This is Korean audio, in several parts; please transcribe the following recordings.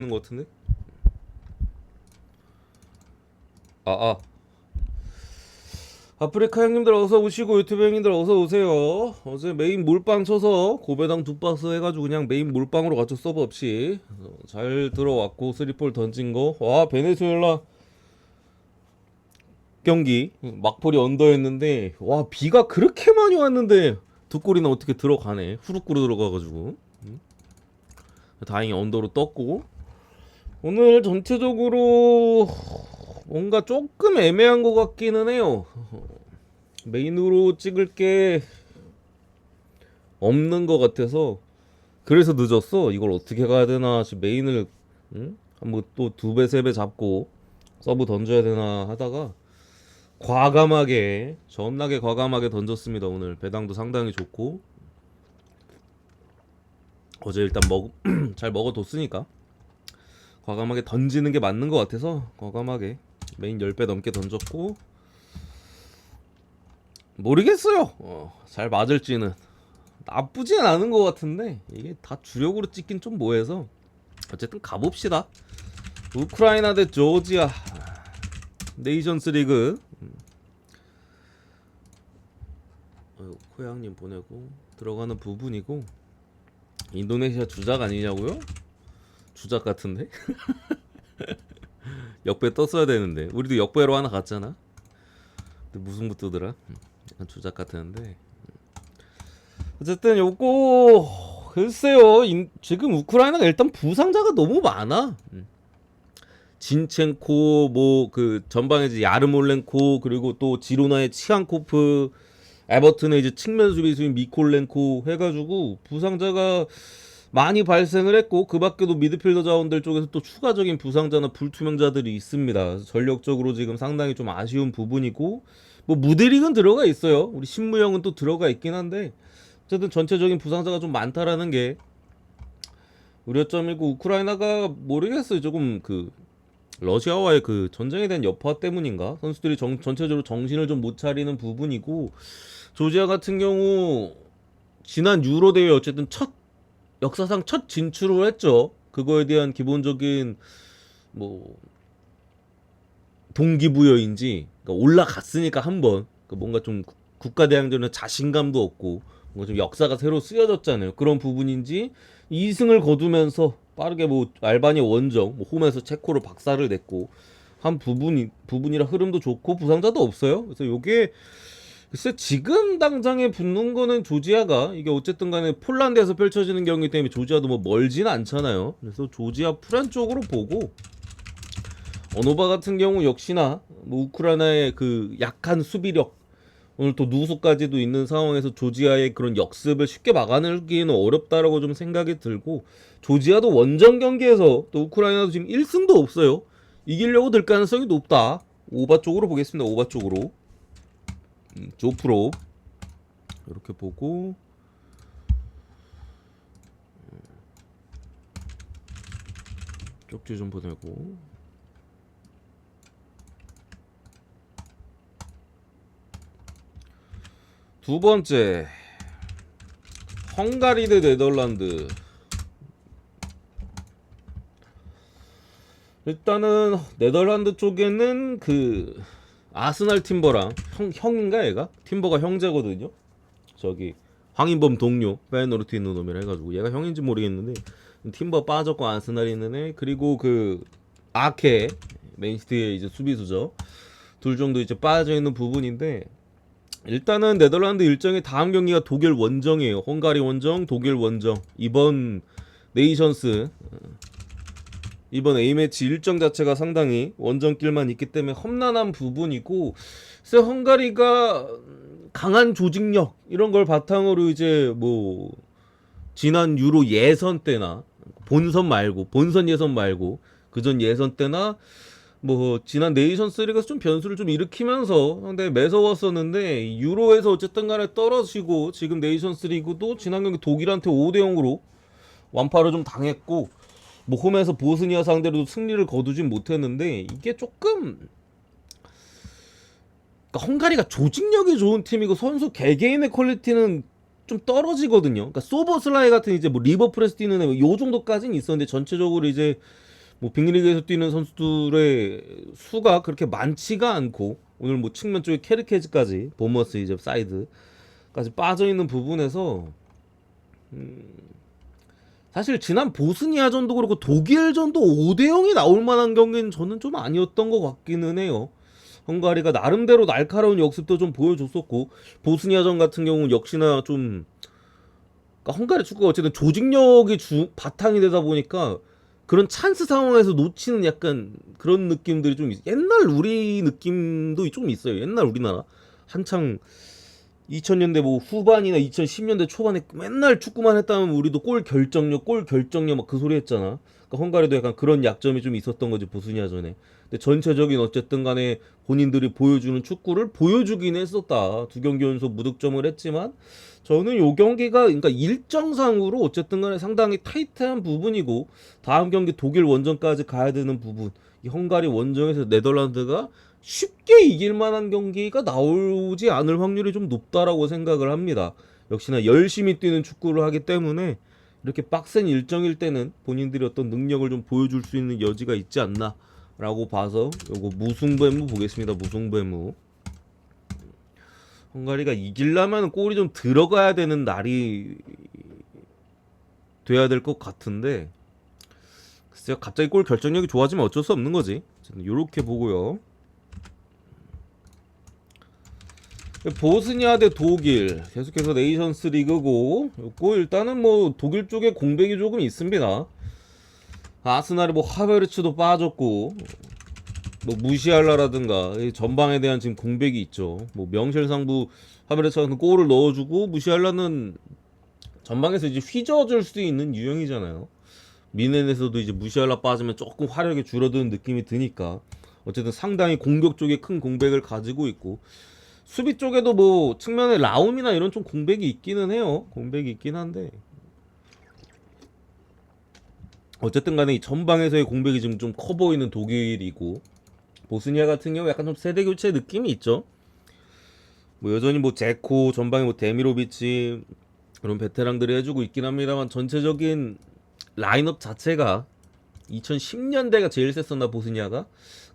있는 것 같은데? 아, 아. 아프리카 형님들 어서 오시고 유튜브 형님들 어서 오세요. 어제 메인 몰빵 쳐서 고배당 두 박스 해가지고 그냥 메인 몰빵으로 갔죠 서버 없이 어, 잘 들어왔고 쓰리볼 던진 거. 와 베네수엘라 경기 막폴이 언더였는데 와 비가 그렇게 많이 왔는데 두 골이나 어떻게 들어가네 후루꾸루 들어가가지고 음. 다행히 언더로 떴고 오늘 전체적으로 뭔가 조금 애매한 것 같기는 해요. 메인으로 찍을 게 없는 것 같아서 그래서 늦었어. 이걸 어떻게 가야 되나 메인을 응? 한번 또 두 배 세 배 잡고 서브 던져야 되나 하다가 과감하게 존나게 과감하게 던졌습니다. 오늘 배당도 상당히 좋고 어제 일단 먹 잘 먹어뒀으니까 과감하게 던지는 게 맞는 것 같아서 과감하게 메인 10배 넘게 던졌고. 모르겠어요. 어, 잘 맞을지는. 나쁘진 않은 것 같은데 이게 다 주력으로 찍긴 좀 뭐해서. 어쨌든 가봅시다. 우크라이나 대 조지아. 네이션스 리그. 음. 어휴, 코양님 보내고 들어가는 부분이고 인도네시아 주작 아니냐고요? 주작 같은데? 역배 떴어야 되는데 우리도 역배로 하나 갔잖아. 무슨 부 뜨더라? 음, 약간 주작 같았는데. 음. 어쨌든 요거 글쎄요. 인- 지금 우크라이나가 일단 부상자가 너무 많아. 음. 진첸코 뭐 그 전방에 이제 야르몰렌코 그리고 또 지로나의 치안코프 에버튼의 이제 측면 수비수인 미콜렌코 해가지고 부상자가 많이 발생을 했고 그 밖에도 미드필더 자원들 쪽에서 또 추가적인 부상자나 불투명자들이 있습니다. 전력적으로 지금 상당히 좀 아쉬운 부분이고 뭐 무대릭은 들어가 있어요. 우리 신무영은 또 들어가 있긴 한데 어쨌든 전체적인 부상자가 좀 많다라는 게 우려점이고 우크라이나가 모르겠어요. 조금 그 러시아와의 그 전쟁에 대한 여파 때문인가 선수들이 정- 전체적으로 정신을 좀 못 차리는 부분이고 조지아 같은 경우 지난 유로 대회 어쨌든 첫 역사상 첫 진출을 했죠. 그거에 대한 기본적인 뭐 동기부여인지 그러니까 올라갔으니까 한번 그러니까 뭔가 좀 국- 국가대항전에 자신감도 없고 뭔가 좀 역사가 새로 쓰여졌잖아요. 그런 부분인지 2승을 거두면서 빠르게 뭐 알바니아 원정 뭐 홈에서 체코를 박살을 냈고 한 부분이 부분이라 흐름도 좋고 부상자도 없어요. 그래서 요게 글쎄 지금 당장에 붙는 거는 조지아가 이게 어쨌든 간에 폴란드에서 펼쳐지는 경기 때문에 조지아도 뭐 멀진 않잖아요. 그래서 조지아 프란 쪽으로 보고 어노바 같은 경우 역시나 뭐 우크라이나의 그 약한 수비력 오늘 또 누수까지도 있는 상황에서 조지아의 그런 역습을 쉽게 막아내기는 어렵다라고 좀 생각이 들고 조지아도 원정 경기에서 또 우크라이나도 지금 1승도 없어요. 이기려고 들 가능성이 높다. 오바 쪽으로 보겠습니다. 오바 쪽으로. 음, 조프로 이렇게 보고 음, 쪽지 좀 보내고. 두 번째 헝가리 대 네덜란드. 일단은 네덜란드 쪽에는 그 아스날 팀버랑 형, 형인가 얘가? 팀버가 형제거든요. 저기 황인범 동료 페노르트 있는 놈이라 해가지고 얘가 형인지 모르겠는데 팀버 빠졌고 아스날 있는 애 그리고 그 아케 맨시티의 이제 수비수죠. 둘 정도 이제 빠져 있는 부분인데 일단은 네덜란드 일정의 다음 경기가 독일 원정이에요. 헝가리 원정, 독일 원정. 이번 네이션스 어, 이번 A매치 일정 자체가 상당히 원정길만 있기 때문에 험난한 부분이고 글쎄 헝가리가 강한 조직력 이런 걸 바탕으로 이제 뭐 지난 유로 예선 때나 본선 말고 본선 예선 말고 그전 예선 때나 뭐 지난 네이션 스 리그에서 좀 변수를 좀 일으키면서 상당히 매서웠었는데 유로에서 어쨌든 간에 떨어지고 지금 네이션 스 리그도 지난 경기 독일한테 5대 0으로 완파를 좀 당했고 뭐 홈에서 보스니아 상대로도 승리를 거두진 못했는데 이게 조금 그러니까 헝가리가 조직력이 좋은 팀이고 선수 개개인의 퀄리티는 좀 떨어지거든요. 그러니까 소버슬라이 같은 이제 뭐 리버 프레스 뛰는 애요 정도까지는 있었는데 전체적으로 이제 뭐 빅리그에서 뛰는 선수들의 수가 그렇게 많지가 않고 오늘 뭐 측면 쪽에 케르케즈까지 보머스 이제 사이드까지 빠져 있는 부분에서 음, 사실 지난 보스니아전도 그렇고 독일전도 5대 0이 나올 만한 경기는 저는 좀 아니었던 것 같기는 해요. 헝가리가 나름대로 날카로운 역습도 좀 보여줬었고 보스니아전 같은 경우는 역시나 좀 그러니까 헝가리 축구가 어쨌든 조직력이 주, 바탕이 되다 보니까 그런 찬스 상황에서 놓치는 약간 그런 느낌들이 좀 있, 옛날 우리 느낌도 좀 있어요. 옛날 우리나라 한창 2000년대 뭐 후반이나 2010년대 초반에 맨날 축구만 했다면 우리도 골 결정력, 골 결정력 막 그 소리 했잖아. 그러니까 헝가리도 약간 그런 약점이 좀 있었던 거지 보스니아 전에. 근데 전체적인 어쨌든 간에 본인들이 보여주는 축구를 보여주긴 했었다. 두 경기 연속 무득점을 했지만 저는 요 경기가 그러니까 일정상으로 어쨌든 간에 상당히 타이트한 부분이고 다음 경기 독일 원정까지 가야 되는 부분. 이 헝가리 원정에서 네덜란드가 쉽게 이길 만한 경기가 나오지 않을 확률이 좀 높다라고 생각을 합니다. 역시나 열심히 뛰는 축구를 하기 때문에 이렇게 빡센 일정일 때는 본인들이 어떤 능력을 좀 보여줄 수 있는 여지가 있지 않나라고 봐서 요거 무승부무 보겠습니다. 무승부무. 헝가리가 이기려면 골이 좀 들어가야 되는 날이 돼야 될 것 같은데 글쎄요 갑자기 골 결정력이 좋아지면 어쩔 수 없는 거지 요렇게 보고요 보스니아 대 독일. 계속해서 네이션스 리그고. 요거 일단은 뭐 독일 쪽에 공백이 조금 있습니다. 아스날이 뭐 하베르츠도 빠졌고 뭐 무시할라라든가 이 전방에 대한 지금 공백이 있죠. 뭐 명실상부 하베르츠가 골을 넣어주고 무시할라는 전방에서 이제 휘저어줄 수 있는 유형이잖아요. 미넨에서도 이제 무시할라 빠지면 조금 화력이 줄어드는 느낌이 드니까. 어쨌든 상당히 공격 쪽에 큰 공백을 가지고 있고 수비 쪽에도 뭐 측면에 라움이나 이런 좀 공백이 있기는 해요. 공백이 있긴 한데 어쨌든 간에 이 전방에서의 공백이 지금 좀 커 보이는 독일이고 보스니아 같은 경우 약간 좀 세대 교체 느낌이 있죠. 뭐 여전히 뭐 제코 전방에 뭐 데미로비치 그런 베테랑들이 해주고 있긴 합니다만 전체적인 라인업 자체가 2010년대가 제일 셌었나 보스니아가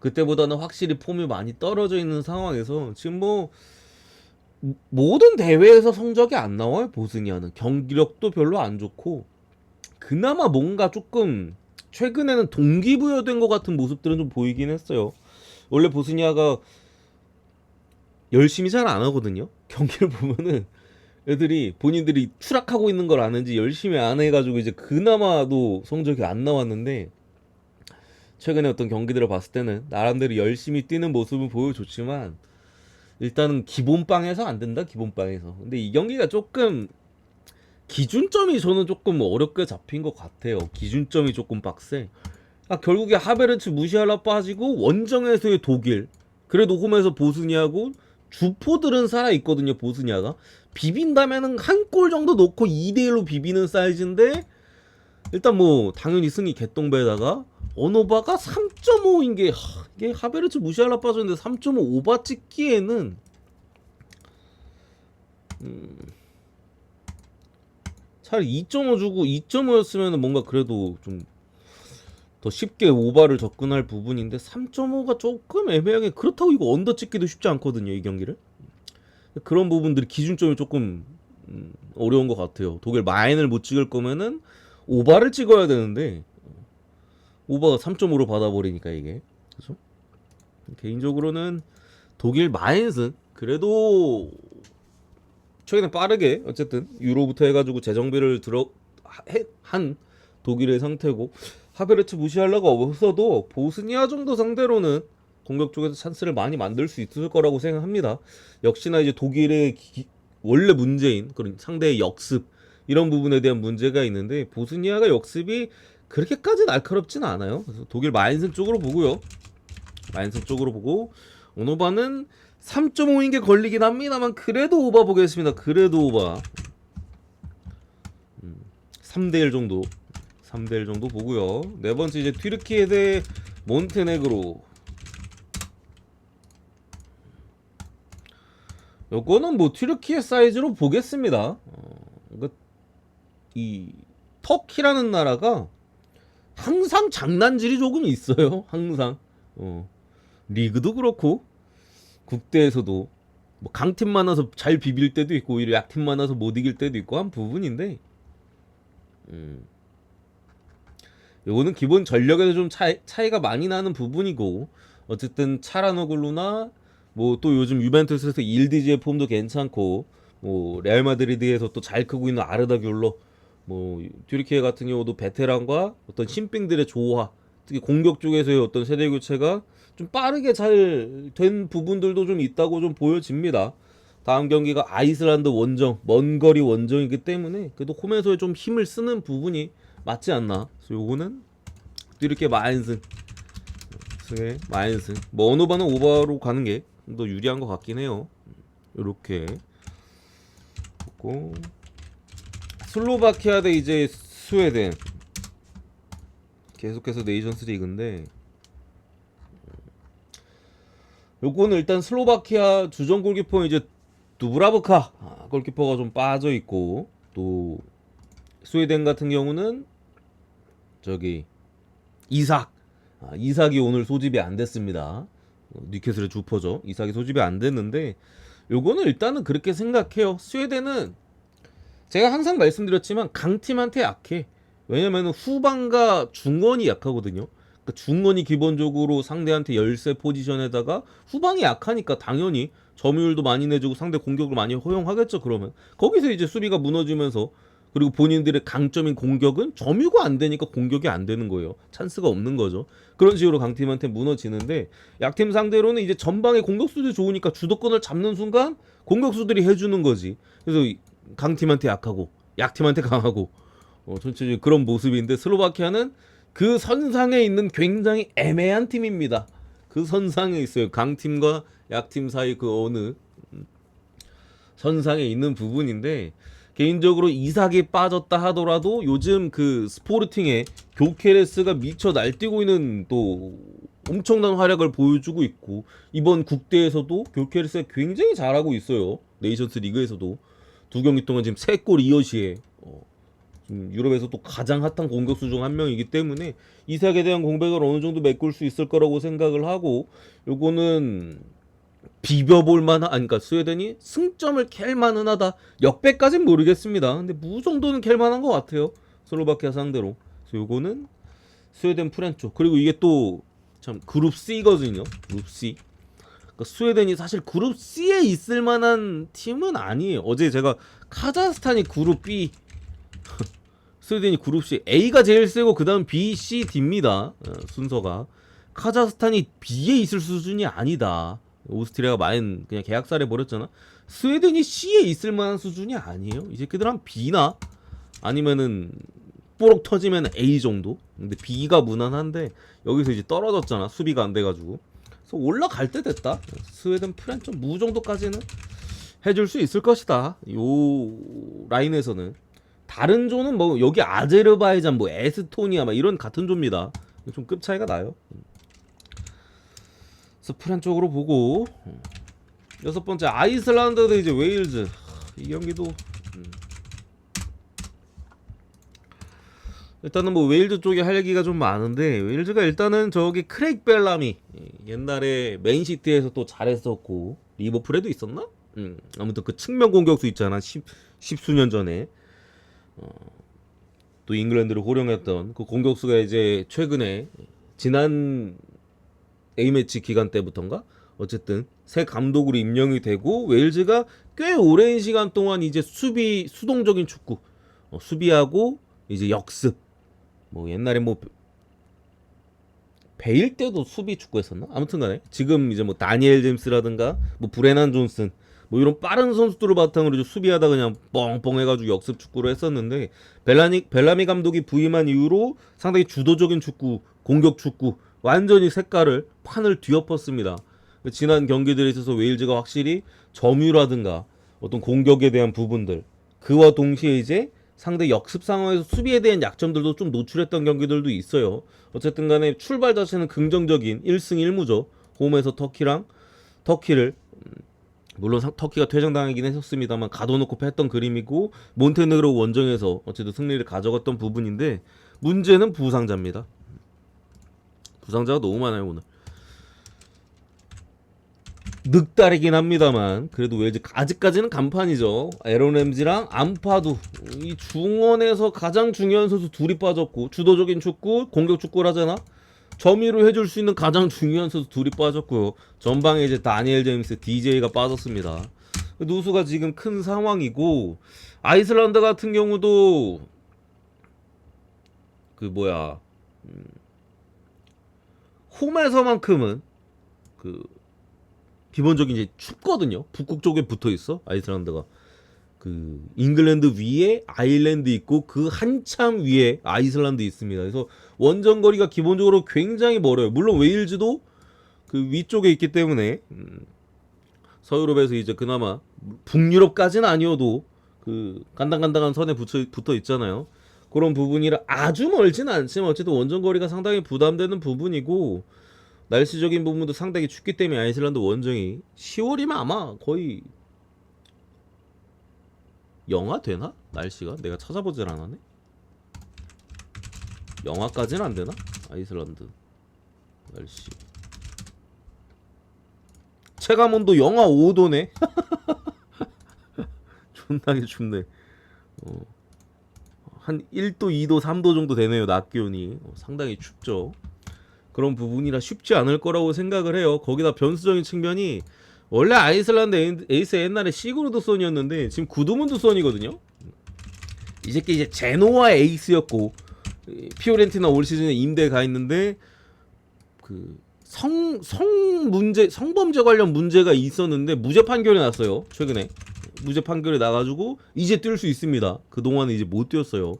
그때보다는 확실히 폼이 많이 떨어져 있는 상황에서 지금 뭐 모든 대회에서 성적이 안 나와요 보스니아는. 경기력도 별로 안 좋고. 그나마 뭔가 조금 최근에는 동기부여된 것 같은 모습들은 좀 보이긴 했어요. 원래 보스니아가 열심히 잘 안 하거든요. 경기를 보면은 애들이 본인들이 추락하고 있는 걸 아는지 열심히 안 해가지고 이제 그나마도 성적이 안 나왔는데 최근에 어떤 경기들을 봤을 때는 나름대로 열심히 뛰는 모습을 보여줬지만 일단은 기본빵에서 안 된다 기본빵에서. 근데 이 경기가 조금 기준점이 저는 조금 어렵게 잡힌 것 같아요. 기준점이 조금 빡세. 아, 결국에 하베르츠 무시하라 빠지고 원정에서의 독일 그래도 홈에서 보스니아고 주포들은 살아 있거든요 보스니아가. 비빈다면은 한 골 정도 넣고 2대1로 비비는 사이즈인데 일단 뭐 당연히 승리 개똥배에다가 어노바가 3.5인 게 하, 이게 하베르츠 무시할라 빠졌는데 3.5 오바 찍기에는 음, 차라리 2.5 주고 2.5였으면 뭔가 그래도 좀 더 쉽게 오바를 접근할 부분인데 3.5가 조금 애매하게 그렇다고 이거 언더 찍기도 쉽지 않거든요 이 경기를. 그런 부분들이 기준점이 조금 음, 어려운 것 같아요. 독일 마인을 못 찍을 거면은 오바를 찍어야 되는데 오버가 3.5로 받아버리니까 이게 그죠? 개인적으로는 독일 마인슨 그래도 최근에 빠르게 어쨌든 유로부터 해가지고 재정비를 들어 해, 한 독일의 상태고 하베르츠 무시하려고 없어도 보스니아 정도 상대로는 공격 쪽에서 찬스를 많이 만들 수 있을 거라고 생각합니다. 역시나 이제 독일의 기, 원래 문제인 그런 상대의 역습 이런 부분에 대한 문제가 있는데 보스니아가 역습이 그렇게까지 날카롭진 않아요. 그래서 독일 마인슨 쪽으로 보고요. 마인슨 쪽으로 보고 오노바는 3.5인 게 걸리긴 합니다만 그래도 오바 보겠습니다. 그래도 오바. 음, 3대1 정도. 3대1 정도 보고요. 네 번째 이제 튀르키예 대 몬테네그로. 요거는 뭐 튀르키예 사이즈로 보겠습니다. 어, 이 터키라는 나라가 항상 장난질이 조금 있어요. 항상. 어. 리그도 그렇고 국대에서도 뭐 강팀 많아서 잘 비빌 때도 있고 오히려 약팀 많아서 못 이길 때도 있고 한 부분인데 음. 요거는 기본 전력에서 좀 차이, 차이가 많이 나는 부분이고 어쨌든 차라노글루나 뭐 또 요즘 유벤투스에서 일디지의 폼도 괜찮고 뭐 레알 마드리드에서 또 잘 크고 있는 아르다 귤러 뭐 듀리케 같은 경우도 베테랑과 어떤 신兵들의 조화 특히 공격 쪽에서의 어떤 세대 교체가 좀 빠르게 잘 된 부분들도 좀 있다고 좀 보여집니다. 다음 경기가 아이슬란드 원정 먼 거리 원정이기 때문에 그래도 홈에서의 좀 힘을 쓰는 부분이 맞지 않나. 그래서 요거는 듀리케 마인승 승의 마인승 뭐 어느 바는 오버로 가는 게좀더 유리한 것 같긴 해요. 요렇게 고 슬로바키아 대 이제 스웨덴 계속해서 네이션스 리그인데 요거는 일단 슬로바키아 주전 골키퍼 이제 두브라브카 아, 골키퍼가 좀 빠져 있고 또 스웨덴 같은 경우는 저기 이삭 아, 이삭이 오늘 소집이 안 됐습니다. 어, 뉴캐슬의 주퍼죠. 이삭이 소집이 안 됐는데 요거는 일단은 그렇게 생각해요. 스웨덴은 제가 항상 말씀드렸지만 강팀한테 약해. 왜냐면 후반과 중원이 약하거든요. 그러니까 중원이 기본적으로 상대한테 열세 포지션에다가 후방이 약하니까 당연히 점유율도 많이 내주고 상대 공격을 많이 허용하겠죠. 그러면 거기서 이제 수비가 무너지면서 그리고 본인들의 강점인 공격은 점유가 안 되니까 공격이 안 되는 거예요. 찬스가 없는 거죠. 그런 식으로 강팀한테 무너지는데 약팀 상대로는 이제 전방에 공격수들이 좋으니까 주도권을 잡는 순간 공격수들이 해주는 거지. 그래서 이 강팀한테 약하고 약팀한테 강하고 어, 전체적인 그런 모습인데 슬로바키아는 그 선상에 있는 굉장히 애매한 팀입니다. 그 선상에 있어요. 강팀과 약팀 사이 그 어느 음, 선상에 있는 부분인데 개인적으로 이삭이 빠졌다 하더라도 요즘 그 스포르팅의 교케레스가 미쳐 날뛰고 있는 또 엄청난 활약을 보여주고 있고 이번 국대에서도 교케레스가 굉장히 잘하고 있어요. 네이션스 리그에서도 두 경기 동안 지금 세 골 이어시에 어, 지금 유럽에서 또 가장 핫한 공격수 중 한 명이기 때문에 이삭에 대한 공백을 어느 정도 메꿀 수 있을 거라고 생각을 하고 요거는 비벼볼 만한 아니 그러니까 스웨덴이 승점을 캘 만은 하다. 역배까진 모르겠습니다. 근데 무 정도는 캘 만한 것 같아요. 슬로바키아 상대로. 그래서 요거는 스웨덴 프렌초. 그리고 이게 또 참 그룹 C거든요. 그룹 C 그러니까 스웨덴이 사실 그룹 C에 있을 만한 팀은 아니에요. 어제 제가 카자흐스탄이 그룹 B 스웨덴이 그룹 C A가 제일 세고 그 다음 B, C, D입니다. 어, 순서가. 카자흐스탄이 B에 있을 수준이 아니다. 오스트리아가 마인 그냥 계약살해 버렸잖아. 스웨덴이 C에 있을 만한 수준이 아니에요. 이 새끼들 한 B나 아니면은 뽀록 터지면 A 정도? 근데 B가 무난한데 여기서 이제 떨어졌잖아. 수비가 안 돼가지고 그래서 올라갈 때 됐다. 스웨덴 프렌 좀무 정도까지는 해줄 수 있을 것이다. 요 라인에서는. 다른 조는 뭐 여기 아제르바이잔 뭐 에스토니아 막 이런 같은 조입니다. 좀 급 차이가 나요. 그래서 프란 쪽으로 보고. 여섯 번째 아이슬란드 대 이제 웨일즈. 이 경기도 일단은 뭐 웨일즈 쪽에 할 얘기가 좀 많은데 웨일즈가 일단은 저기 크레이크 벨람이 옛날에 맨시티에서 또 잘했었고 리버풀에도 있었나? 음, 아무튼 그 측면 공격수 있잖아 십, 십수년 전에 어, 또 잉글랜드를 호령했던 그 공격수가 이제 최근에 지난 A매치 기간 때부터인가 어쨌든 새 감독으로 임명이 되고 웨일즈가 꽤 오랜 시간 동안 이제 수비 수동적인 축구 어, 수비하고 이제 역습 뭐 옛날에 뭐 베일 때도 수비 축구했었나 아무튼간에 지금 이제 뭐 다니엘 제임스라든가 뭐 브레난 존슨 뭐 이런 빠른 선수들을 바탕으로 수비하다 그냥 뻥뻥 해가지고 역습 축구를 했었는데 벨라니 벨라미 감독이 부임한 이후로 상당히 주도적인 축구 공격 축구 완전히 색깔을 판을 뒤엎었습니다. 지난 경기들에 있어서 웨일즈가 확실히 점유라든가 어떤 공격에 대한 부분들 그와 동시에 이제 상대 역습 상황에서 수비에 대한 약점들도 좀 노출했던 경기들도 있어요. 어쨌든 간에 출발 자체는 긍정적인 1승 1무죠. 홈에서 터키랑 터키를 음, 물론 상- 터키가 퇴장당하긴 했었습니다만 가둬놓고 했던 그림이고 몬테네그로 원정에서 어쨌든 승리를 가져갔던 부분인데 문제는 부상자입니다. 부상자가 너무 많아요 오늘. 늑다리긴 합니다만 그래도 웰즈 아직까지는 간판이죠. 에런 램지랑 안파도 이 중원에서 가장 중요한 선수 둘이 빠졌고 주도적인 축구, 공격 축구를 하잖아. 점유를 해줄 수 있는 가장 중요한 선수 둘이 빠졌고요. 전방에 이제 다니엘 제임스, DJ가 빠졌습니다. 누수가 지금 큰 상황이고 아이슬란드 같은 경우도 그 뭐야 음, 홈에서만큼은 그 기본적인 이제 춥거든요. 북극 쪽에 붙어 있어 아이슬란드가 그 잉글랜드 위에 아일랜드 있고 그 한참 위에 아이슬란드 있습니다. 그래서 원정 거리가 기본적으로 굉장히 멀어요. 물론 웨일즈도 그 위쪽에 있기 때문에 음, 서유럽에서 이제 그나마 북유럽까지는 아니어도 그 간당간당한 선에 붙어, 붙어 있잖아요. 그런 부분이라 아주 멀지는 않지만 어쨌든 원정 거리가 상당히 부담되는 부분이고 날씨적인 부분도 상당히 춥기 때문에 아이슬란드 원정이 10월이면 아마 거의 영하 되나? 날씨가 내가 찾아보질 않았네. 영하까지는 안 되나? 아이슬란드 날씨. 체감 온도 영하 5도네. 존나게 춥네. 어. 한 1도, 2도, 3도 정도 되네요. 낮 기온이. 어, 상당히 춥죠. 그런 부분이라 쉽지 않을 거라고 생각을 해요. 거기다 변수적인 측면이 원래 아이슬란드 에이- 에이스 옛날에 시그루드 선이었는데 지금 구드문드 선이거든요. 이 새끼 이제 제노아 에이스였고 이 피오렌티나 올 시즌에 임대 가 있는데 그 성 성 문제 성범죄 관련 문제가 있었는데 무죄 판결이 났어요 최근에 무죄 판결이 나가지고 이제 뛸 수 있습니다 그 동안은 이제 못 뛰었어요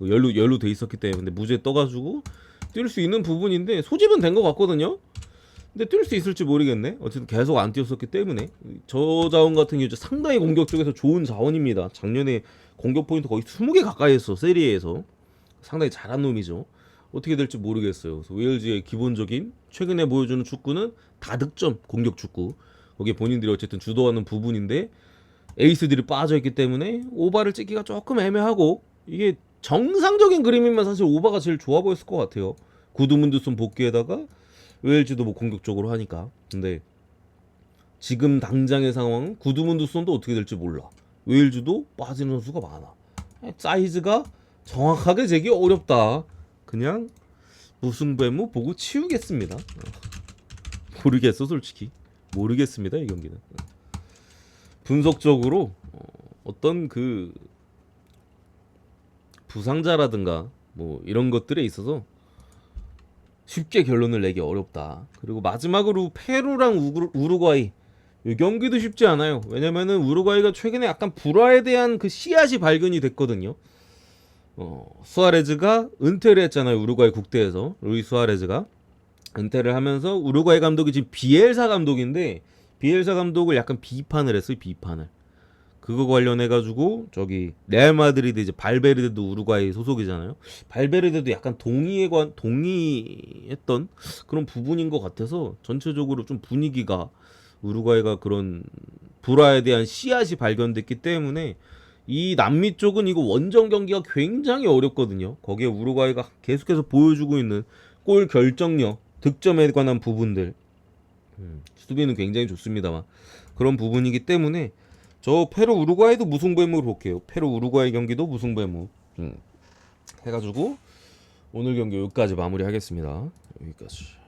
연루 연루 돼 있었기 때문에 무죄 떠가지고 뛸 수 있는 부분인데 소집은 된 것 같거든요. 근데 뛸 수 있을지 모르겠네. 어쨌든 계속 안 뛰었었기 때문에. 저 자원 같은 경우 상당히 공격 쪽에서 좋은 자원입니다. 작년에 공격 포인트 거의 20개 가까이 했어 세리에에서. 상당히 잘한 놈이죠. 어떻게 될지 모르겠어요. 그래서 웨일즈의 기본적인 최근에 보여주는 축구는 다득점 공격 축구. 거기에 본인들이 어쨌든 주도하는 부분인데 에이스들이 빠져 있기 때문에 오바를 찍기가 조금 애매하고 이게 정상적인 그림이면 사실 오바가 제일 좋아 보였을 것 같아요. 구드문드슨 복귀에다가 웨일즈도 뭐 공격적으로 하니까. 근데 지금 당장의 상황은 구드문드슨도 어떻게 될지 몰라. 웨일즈도 빠지는 선수가 많아. 사이즈가 정확하게 재기 어렵다. 그냥 무승부무 보고 치우겠습니다. 어. 모르겠어 솔직히 모르겠습니다 이 경기는 분석적으로 어, 어떤 그 부상자라든가 뭐 이런 것들에 있어서 쉽게 결론을 내기 어렵다. 그리고 마지막으로 페루랑 우루, 우루과이 이 경기도 쉽지 않아요. 왜냐면은 우루과이가 최근에 약간 불화에 대한 그 씨앗이 발견이 됐거든요. 어, 수아레즈가 은퇴를 했잖아요. 우루과이 국대에서 루이 수아레즈가 은퇴를 하면서 우루과이 감독이 지금 비엘사 감독인데 비엘사 감독을 약간 비판을 했어요. 비판을. 그거 관련해 가지고 저기 레알 마드리드 이제 발베르데도 우루과이 소속이잖아요. 발베르데도 약간 동의에 관 동의했던 그런 부분인 것 같아서 전체적으로 좀 분위기가 우루과이가 그런 불화에 대한 씨앗이 발견됐기 때문에 이 남미 쪽은 이거 원정 경기가 굉장히 어렵거든요. 거기에 우루과이가 계속해서 보여주고 있는 골 결정력, 득점에 관한 부분들. 음, 수비는 굉장히 좋습니다만 그런 부분이기 때문에 저 페루 우루과이도 무승부 의무로 볼게요. 페루 우루과이 경기도 무승부 의무. 음, 해가지고 오늘 경기 여기까지 마무리하겠습니다. 여기까지.